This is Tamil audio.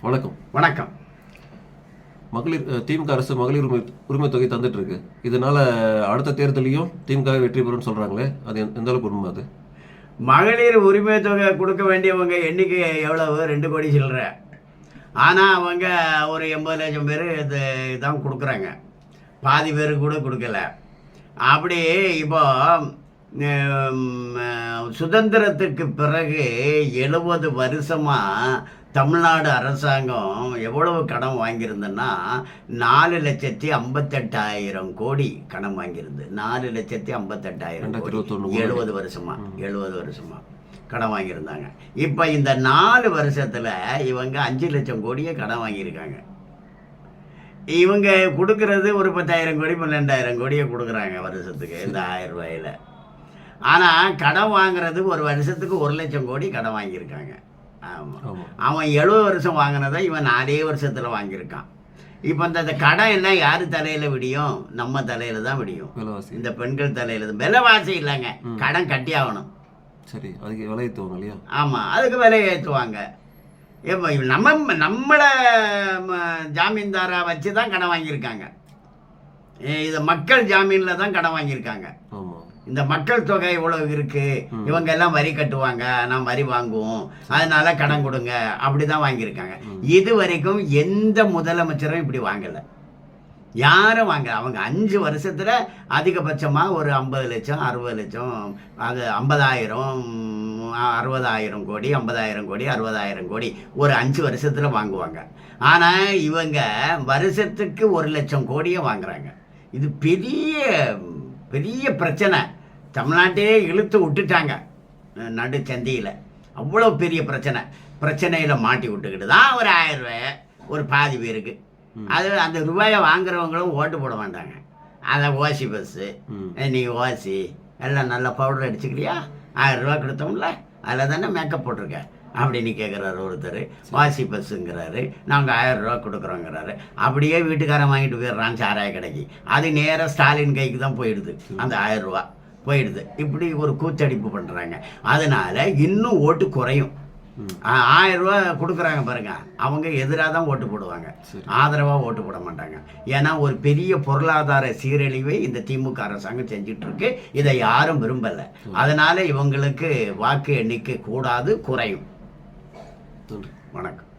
வணக்கம். வணக்கம். மகளிர் திமுக அரசு மகளிர் உரிமை உரிமை தொகை தந்துட்டு இருக்கு இதனால அடுத்த தேர்தலையும் திமுக வெற்றி பெறும்னு சொல்றாங்களே அது எந்த- அளவுக்கு உண்மை அது? மகளிர் உரிமை தொகை கொடுக்க வேண்டியவங்க எண்ணிக்கை எவ்வளவு? ரெண்டு கோடி சில்லற. ஆனால் அவங்க ஒரு எண்பது லட்சம் பேர் இது தான் கொடுக்குறாங்க. பாதி பேருக்கு கூட கொடுக்கல. அப்படி இப்போ சுதந்திரத்துக்கு பிறகு எழுபது வருஷமாக தமிழ்நாடு அரசாங்கம் எவ்வளவு கடன் வாங்கியிருந்ததுன்னா நாலு லட்சத்தி ஐம்பத்தெட்டாயிரம் கோடி கடன் வாங்கியிருந்து நாலு லட்சத்தி ஐம்பத்தெட்டாயிரம் கோடி. எழுபது வருஷமா எழுபது வருஷமா கடன் வாங்கியிருந்தாங்க. இப்போ இந்த நாலு வருஷத்தில் இவங்க அஞ்சு லட்சம் கோடியே கடன் வாங்கியிருக்காங்க. இவங்க கொடுக்கறது ஒரு பத்தாயிரம் கோடி பன்னெண்டாயிரம் கோடியை கொடுக்குறாங்க வருஷத்துக்கு இந்த ஆயிரம் ரூபாயில். ஆனால் கடன் வாங்குறது ஒரு வருஷத்துக்கு ஒரு லட்சம் கோடி கடன் வாங்கியிருக்காங்க. ஆமாம் ஆமா. அவன் எழுபது வருஷம் வாங்கினதை இவன் நாலே வருஷத்தில் வாங்கியிருக்கான். இப்போ இந்த கடன் எல்லாம் யார் தலையில் விடியும்? நம்ம தலையில் தான் விடியும். இந்த பெண்கள் தலையில் விலைவாசி இல்லைங்க. கடன் கட்டி ஆகணும். சரி அதுக்கு விலை ஏற்றுவாங்க இல்லையா? ஆமாம் அதுக்கு விலையை ஏற்றுவாங்க இப்போ நம்ம நம்மளை ம, ஜாமீன்தாரா வச்சு தான் கடன் வாங்கியிருக்காங்க. இது மக்கள் ஜாமீனில் தான் கடன் வாங்கியிருக்காங்க. ஆமா. இந்த மக்கள் தொகை இவ்வளவு இருக்கு. இவங்க எல்லாம் வரி கட்டுவாங்க நான் வரி வாங்குவோம். அதனால கடன் கொடுங்க. அப்படிதான் வாங்கியிருக்காங்க. இது வரைக்கும் எந்த முதலமைச்சரும் இப்படி வாங்கல. யாரும் வாங்க அவங்க அஞ்சு வருஷத்துல அதிகபட்சமா ஒரு ஐம்பது லட்சம் அறுபது லட்சம் அது ஐம்பதாயிரம் அறுபதாயிரம் கோடி ஐம்பதாயிரம் கோடி அறுபதாயிரம் கோடி ஒரு அஞ்சு வருஷத்துல வாங்குவாங்க. ஆனா இவங்க வருஷத்துக்கு ஒரு லட்சம் கோடியை வாங்குறாங்க. இது பெரிய பெரிய பிரச்சனை. தமிழ்நாட்டையே இழுத்து விட்டுட்டாங்க. நடு சந்தியில். அவ்வளோ பெரிய பிரச்சனை. பிரச்சனையில் மாட்டி விட்டுக்கிட்டு தான் ஒரு ஆயிரம் ரூபாய் ஒரு பாதி பேருக்கு. அது அந்த ரூபாயை வாங்குறவங்களும் ஓட்டு போட மாட்டாங்க. அதை ஓசி பஸ்ஸு நீ ஓசி எல்லாம் நல்லா பவுடர் அடிச்சுக்கிறியா? ஆயிரம் ரூபா கொடுத்தோம்ல அதில் தானே மேக்கப் போட்டிருக்க. அப்படின்னு கேட்குறாரு ஒருத்தர். வாசி பஸ்ஸுங்கிறாரு. நாங்கள் ஆயிரம் ரூபா கொடுக்குறோங்கிறாரு. அப்படியே வீட்டுக்காரன் வாங்கிட்டு போயிடுறான் சாராய கடைக்கு. அது நேராக ஸ்டாலின் கைக்கு தான் போயிடுது. அந்த ஆயிரம் ரூபா போயிடுது. இப்படி ஒரு கூத்தடிப்பு பண்ணுறாங்க அதனால இன்னும் ஓட்டு குறையும். ஆயிரம் ரூபா கொடுக்குறாங்க பாருங்க. அவங்க எதிராக தான் ஓட்டு போடுவாங்க. ஆதரவாக ஓட்டு போட மாட்டாங்க. ஏன்னா ஒரு பெரிய பொருளாதார சீரழிவை இந்த திமுக அரசாங்கம் செஞ்சுட்டு இருக்கு இதை யாரும் விரும்பல. அதனால இவங்களுக்கு வாக்கு எண்ணிக்கை கூடாது குறையும். நன்றி. வணக்கம்.